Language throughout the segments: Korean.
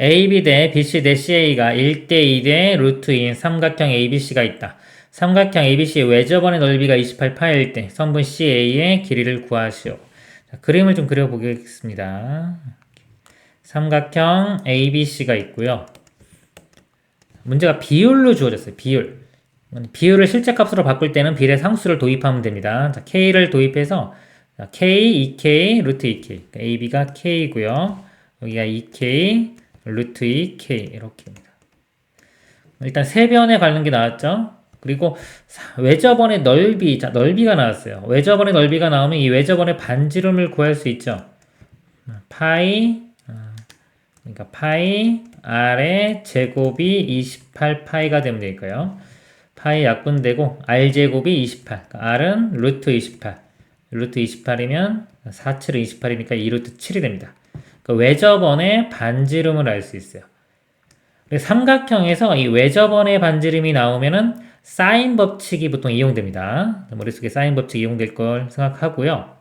AB 대 BC 대 CA가 1대 2대 루트 2인 삼각형 ABC가 있다. 삼각형 ABC의 외접원의 넓이가 28파일 때 성분 CA의 길이를 구하시오. 자, 그림을 좀 그려보겠습니다. 삼각형 ABC가 있고요. 문제가 비율로 주어졌어요. 비율. 비율을 실제 값으로 바꿀 때는 비례 상수를 도입하면 됩니다. 자, K를 도입해서 자, K, 2K, 루트 2K. 그러니까 AB가 K고요. 여기가 2K, 루트 2K 이렇게입니다. 일단 세변에 가는 게 나왔죠. 그리고 사- 외접원의 넓이, 자 넓이가 나왔어요. 외접원의 넓이가 나오면 이 외접원의 반지름을 구할 수 있죠. 파이, 어, 그러니까 파이 R의 제곱이 28 파이가 되면 되니까요. 파이 약분되고 R 제곱이 28. 그러니까 R은 루트 28. 루트 28이면 4, 7은 28이니까 2루트 7이 됩니다. 그 외접원의 반지름을 알 수 있어요. 삼각형에서 이 외접원의 반지름이 나오면은 사인 법칙이 보통 이용됩니다. 머릿속에 사인 법칙 이용될 걸 생각하고요.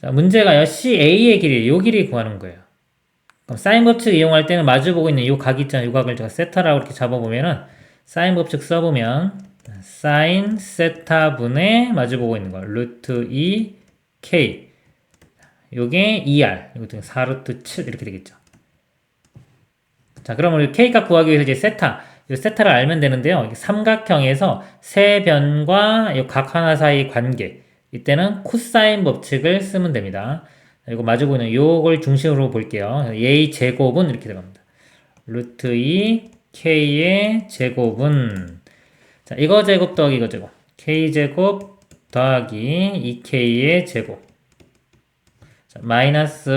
자, 문제가요. CA의 길이, 요 길이 구하는 거예요. 그럼 사인 법칙 이용할 때는 마주보고 있는 요 각 있잖아요. 요 각을 제가 세타라고 이렇게 잡아보면은 사인 법칙 써보면 사인 세타분의 마주보고 있는 거 루트 2 K 요게 2R 이것도 4루트 7 이렇게 되겠죠. 자, 그럼 우리 K값 구하기 위해서 이제 세타, 이 세타를 알면 되는데요. 삼각형에서 세 변과 이 각 하나 사이 관계, 이때는 코사인 법칙을 쓰면 됩니다. 이거 마주 보이는 요걸 중심으로 볼게요. A 제곱은 이렇게 들어갑니다. 루트 2 K의 제곱은 자, 이거 제곱 더하기 이거 제곱. K 제곱 더하기 2K의 제곱. 자, 마이너스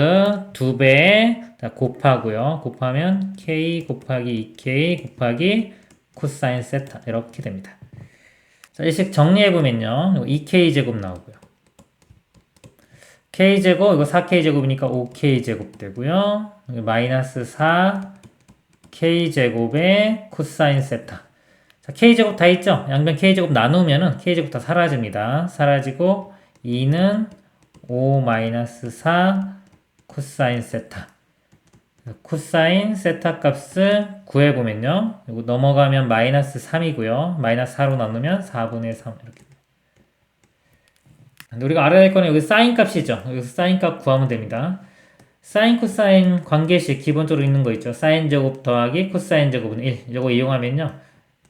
2배 자, 곱하고요. 곱하면 k 곱하기 2k 곱하기 코사인 세타 이렇게 됩니다. 자, 이식 정리해 보면요. 2k 제곱 나오고요. k 제곱 이거 4k 제곱이니까 5k 제곱 되고요. 여기 마이너스 4 k 제곱의 코사인 세타. 자, k 제곱 다 있죠? 양변 k 제곱 나누면은 k 제곱 다 사라집니다. 사라지고 2는 5 마이너스 4 코사인 세타. 코사인 세타 값을 구해보면요. 이거 넘어가면 마이너스 3이고요. 마이너스 4로 나누면 4분의 3 이렇게. 근데 우리가 알아야 할 거는 여기 사인 값이죠. 여기서 사인 값 구하면 됩니다. 사인 코사인 관계식 기본적으로 있는 거 있죠. 사인 제곱 더하기 코사인 제곱은 1. 이거 이용하면요.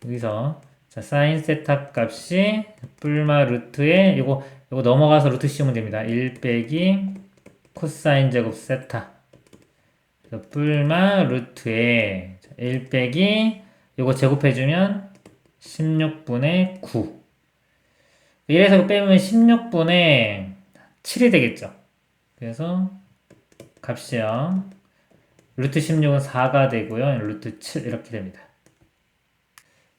여기서 자, 사인 세타 값이 뿔마 루트에 이거 이거 넘어가서 루트 씌우면 됩니다. 1 빼기 코사인 제곱. 그래서 뿔마 루트에 1 빼기 이거 제곱해주면 16분의 9. 이래서 이거 빼면 16분의 7이 되겠죠. 그래서 값이요. 루트 16은 4가 되고요. 루트 7 이렇게 됩니다.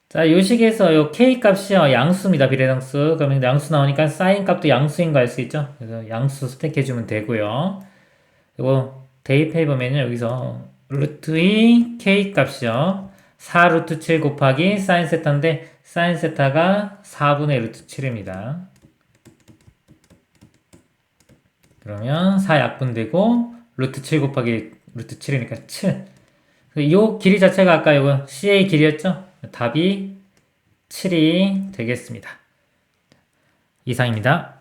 자, 이 식에서 요 k 값이요 양수입니다. 비례상수. 그러면 양수 나오니까 사인 값도 양수인 거 알 수 있죠? 그래서 양수 스택해 주면 되고요. 이거 대입해 보면요. 여기서 루트 2 k 값이요. 4 루트 7 곱하기 사인 세타인데 사인 세타가 4분의 루트 7입니다. 그러면 4 약분되고 루트 7 곱하기 루트 7이니까 7. 이 길이 자체가 아까 이거 CA 길이였죠? 답이 7이 되겠습니다. 이상입니다.